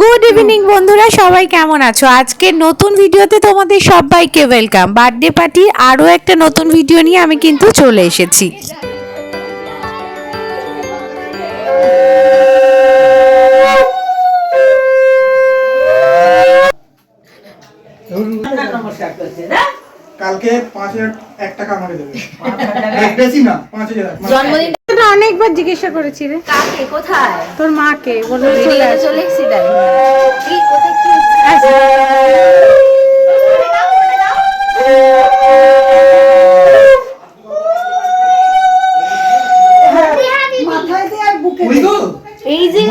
Good evening বন্ধুরা, সবাই কেমন আছো? আজকের নতুন ভিডিওতে তোমাদের সবাইকে ওয়েলকাম বার্থডে পার্টির আরও একটা নতুন ভিডিও নিয়ে আমি কিন্তু চলে এসেছি। কালকে পাঁচ হাজার এক টাকা আমাকে দেবে। বেশি না পাঁচ হাজার জন্মদিন অনেকবার জিজ্ঞাসা করেছি রে। কাকে? কোথায়? তোর মাকে বলে চলে চলে এসেছি তাই। কি কোথায় কি আচ্ছা। ওই তো এই যে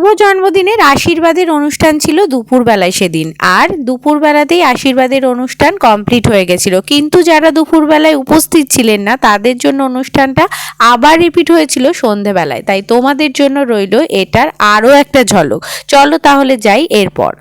শুভ জন্মদিনের আশীর্বাদের অনুষ্ঠান ছিল দুপুরবেলায় সেদিন। আর দুপুরবেলাতেই আশীর্বাদের অনুষ্ঠান কমপ্লিট হয়ে গেছিল। কিন্তু যারা দুপুরবেলায় উপস্থিত ছিলেন না, তাদের জন্য অনুষ্ঠানটা আবার রিপিট হয়েছিল সন্ধেবেলায়। তাই তোমাদের জন্য রইল এটার আরও একটা ঝলক। চলো তাহলে যাই এরপর।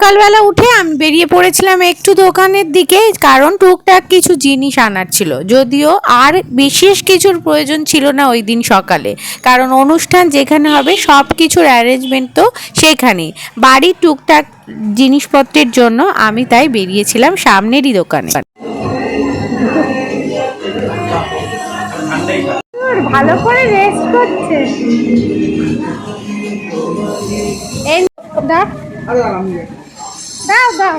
সকালবেলা উঠে আমি বেরিয়ে পড়েছিলাম একটু দোকানের দিকে কারণ টুকটাক কিছু জিনিস আনার ছিল। যদিও আর বিশেষ কিছুর প্রয়োজন ছিল না ওই দিন সকালে। কারণ অনুষ্ঠান যেখানে হবে সব কিছুর অ্যারেঞ্জমেন্ট তো সেখানেই। বাড়ির টুকটাক জিনিসপত্রের জন্য আমি তাই বেরিয়েছিলাম সামনেরই দোকানে। ভালো করে রেস্ট করছে। দেখ দাও দাও।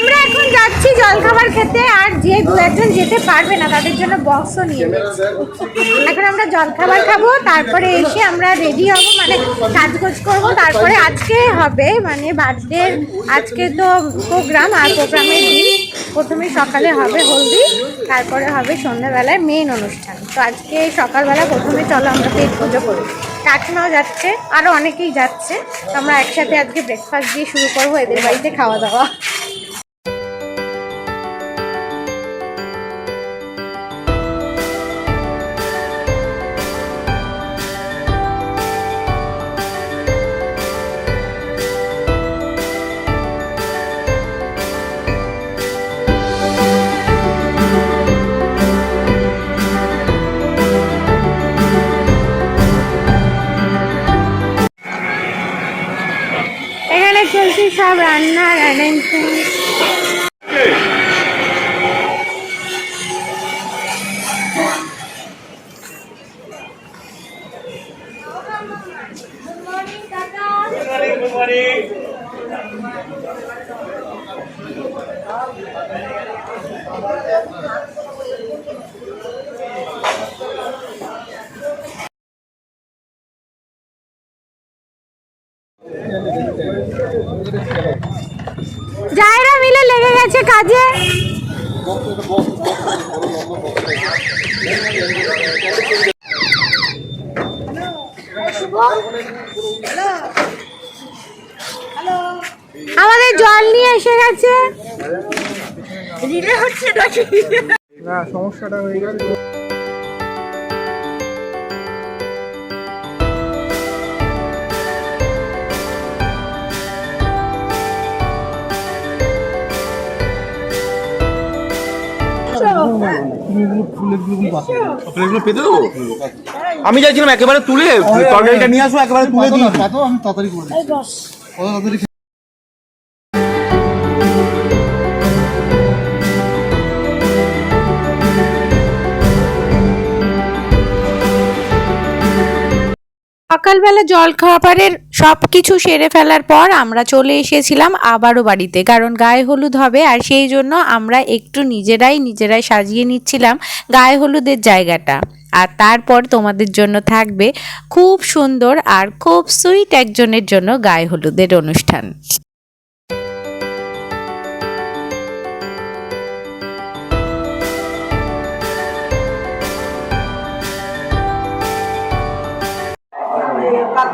আমরা এখন যাচ্ছি জলখাবার খেতে, আর যে দু একজন যেতে পারবে না, তাদের জন্য বক্সও নিয়ে এখন আমরা জলখাবার খাব, তারপরে এসে আমরা রেডি হব মানে সাজগোজ করব। তারপরে আজকে হবে মানে বার্থডে আজকে তো প্রোগ্রাম আর প্রোগ্রামের দিন প্রথমে সকালে হবে হলদি, তারপরে হবে সন্ধ্যাবেলায় মেন অনুষ্ঠান। তো আজকে সকালবেলা প্রথমে চলো, আমরা পেট পুজো করি। কাকিমাও যাচ্ছে আরও অনেকেই যাচ্ছে। তো আমরা একসাথে আজকে ব্রেকফাস্ট দিয়ে শুরু করব, এদের বাড়িতে খাওয়া দাওয়া। সব রান্নার অ্যারেঞ্জমেন্ট কাজে? আমাদের জল নিয়ে এসে গেছে। না সমস্যাটা হয়ে গেছে প্লেটগুলো পেতে দেবো আমি চাইছিলাম একেবারে তুলে তরকারিটা নিয়ে আসব একেবারে তুলে দিই। আমি তাড়াতাড়ি করে। সকালবেলা জল খাবারের সব কিছু সেরে ফেলার পর আমরা চলে এসেছিলাম আবারও বাড়িতে। কারণ গায়ে হলুদ হবে আর সেই জন্য আমরা একটু নিজেরাই নিজেরাই সাজিয়ে নিচ্ছিলাম গায়ে হলুদের জায়গাটা। আর তারপর তোমাদের জন্য থাকবে খুব সুন্দর আর খুব সুইট একজনের জন্য গায়ে হলুদের অনুষ্ঠান।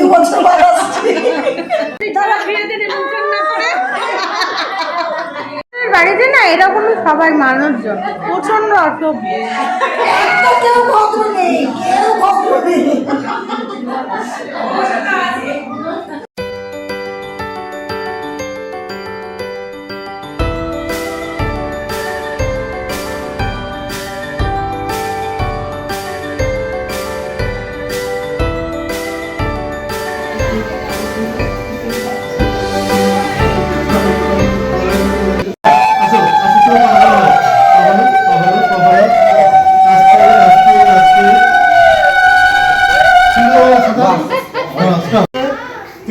দু বছর বাদ আসছে। এমনিতেই দু বছর বাদ আসছে বাড়িতে না এরকমই সবাই মানুষজন প্রচণ্ড অসভ্য। কেউ ভদ্র নেই কেউ ভদ্র নেই।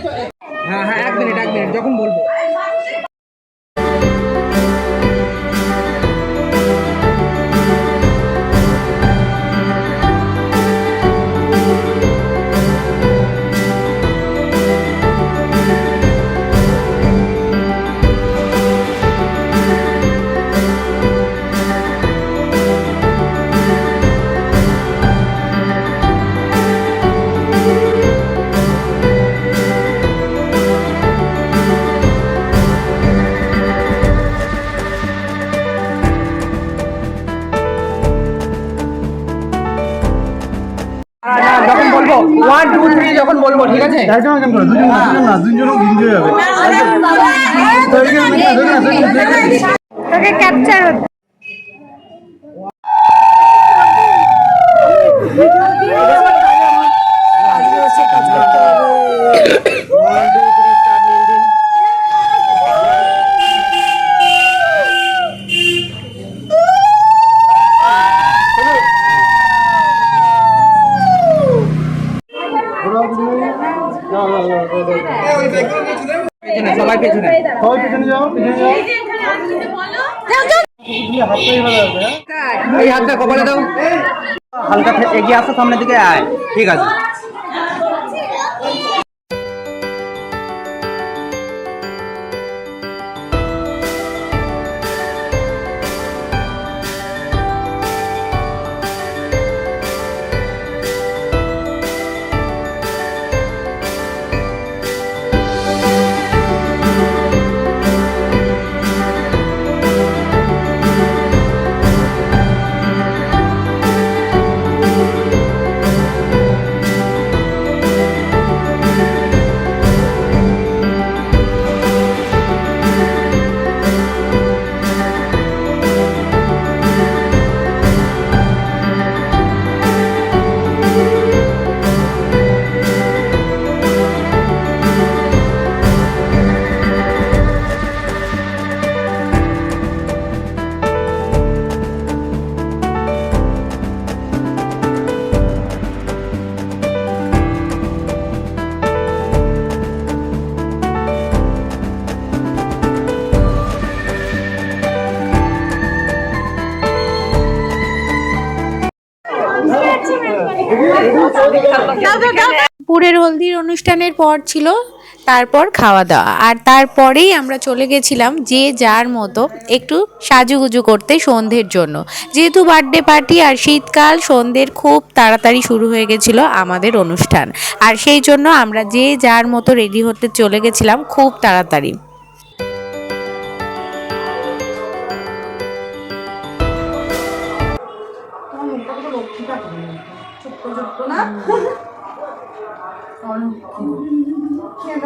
চলে হ্যাঁ হ্যাঁ এক মিনিট এক মিনিট যখন বলব। বলব ঠিক আছে একজন একজন করে দুজন দুজন না ভিজে যাবে তোকে ক্যাপচার এই হাতটা কপালে দাও। হালকা এগিয়ে আসো সামনের দিকে আয়। ঠিক আছে। পুরের হলদির অনুষ্ঠানের পর ছিল, তারপর খাওয়া দাওয়া। আর তারপরেই আমরা চলে গেছিলাম যে যার মতো একটু সাজুগুজু করতে সন্ধ্যের জন্য। যেহেতু বার্থডে পার্টি আর শীতকাল, সন্ধ্যের খুব তাড়াতাড়ি শুরু হয়ে গেছিল আমাদের অনুষ্ঠান। আর সেই জন্য আমরা যে যার মতো রেডি হতে চলে গেছিলাম খুব তাড়াতাড়ি। ছোট্ট ছোট্ট না কেন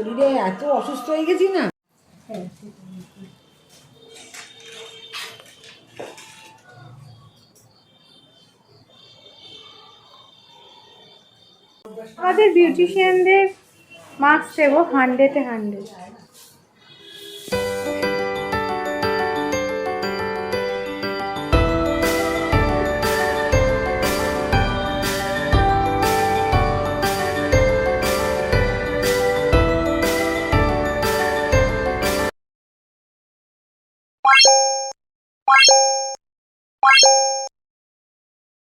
শরীরে এত অসুস্থ হয়ে গেছি না। আমাদের বিউটিশিয়ানদের মাস্ক দেবো হান্ড্রেডে হান্ড্রেড